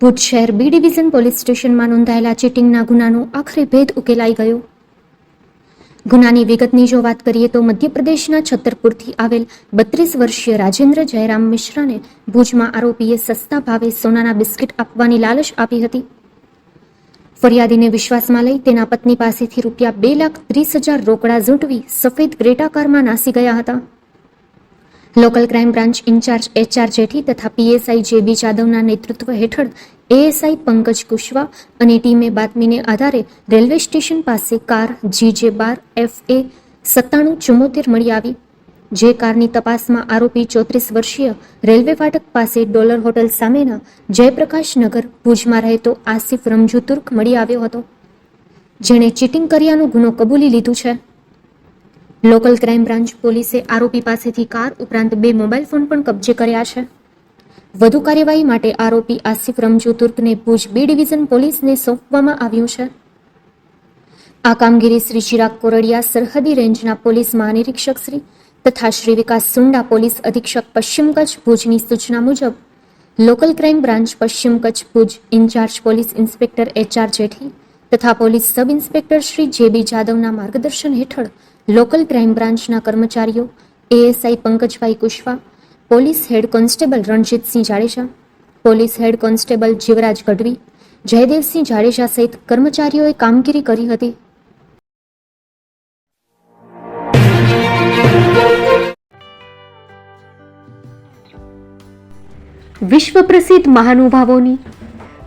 ભુજ શહેર B division police સ્ટેશનમાં નોંધાયેલા ચીટિંગના ગુનાનો આખરે ભેદ ઉકેલાઈ ગયો. ગુનાની વિગતની જો વાત કરીએ તો મધ્યપ્રદેશના છતરપુરથી આવેલ બત્રીસ વર્ષીય રાજેન્દ્ર જયરામ મિશ્રાને ભુજમાં આરોપીએ સસ્તા ભાવે સોનાના બિસ્કિટ આપવાની લાલચ આપી હતી. ફરિયાદીને વિશ્વાસમાં લઈ તેના પત્ની પાસેથી રૂપિયા બે લાખ ત્રીસ હજાર રોકડા ઝૂંટવી સફેદ ગ્રેટા કારમાં નાસી ગયા હતા. Local crime branch incharge HR Jethi તથા પીએસઆઈ જે બી જાદવના નેતૃત્વ હેઠળ એએસઆઈ પંકજ કુશવા અને ટીમે બાતમીને આધારે રેલવે સ્ટેશન પાસે કાર જીજે બાર એફ એ સત્તાણું ચુમ્મોતેર મળી આવી. જે કારની તપાસમાં આરોપી ચોત્રીસ વર્ષીય રેલવે ફાટક પાસે ડોલર હોટલ સામેના જયપ્રકાશ નગર ભુજમાં રહેતો આસિફ રમજુ તુર્ક મળી આવ્યો હતો. જેણે ચીટિંગ કર્યાનો ગુનો કબૂલી લીધું છે. લોકલ ક્રાઇમ બ્રાન્ચ પોલીસે આરોપી પાસેથી કાર ઉપરાંત બે મોબાઈલ ફોન પણ કબજે કર્યા છે. વધુ કાર્યવાહી માટે આરોપી આસિફ રમજુ તુર્કને ભુજ બી ડિવિઝન પોલીસને સોંપવામાં આવ્યું છે. આ કામગીરી શ્રી ચિરાગ કોરડિયા સરહદી રેન્જના પોલીસ મહાનિરીક્ષક શ્રી તથા શ્રી વિકાસ સુંડા પોલીસ અધિક્ષક પશ્ચિમ કચ્છ ભુજની સૂચના મુજબ, લોકલ ક્રાઇમ બ્રાન્ચ પશ્ચિમ Kutch Bhuj incharge police inspector HR Jethi તથા પોલીસ સબ ઇન્સ્પેક્ટર શ્રી જે બી જાદવના માર્ગદર્શન હેઠળ લોકલ ક્રાઇમ બ્રાન્ચના કર્મચારીઓ ASI Pankajbhai Kushwa, police head constable Ranjitsinh Jadeja, police head constable Jivraj Gadhvi, Jaydevsinh Jadeja સહિત કર્મચારીઓએ કામગીરી કરી હતી. વિશ્વ પ્રસિદ્ધ મહાનુભાવોની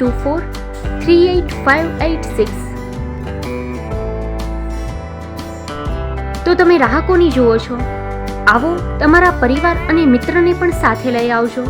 two four three eight five eight six તો તમે રાહકોની જુઓ છો આવો તમારા પરિવાર અને મિત્રને પણ સાથે લઈ આવજો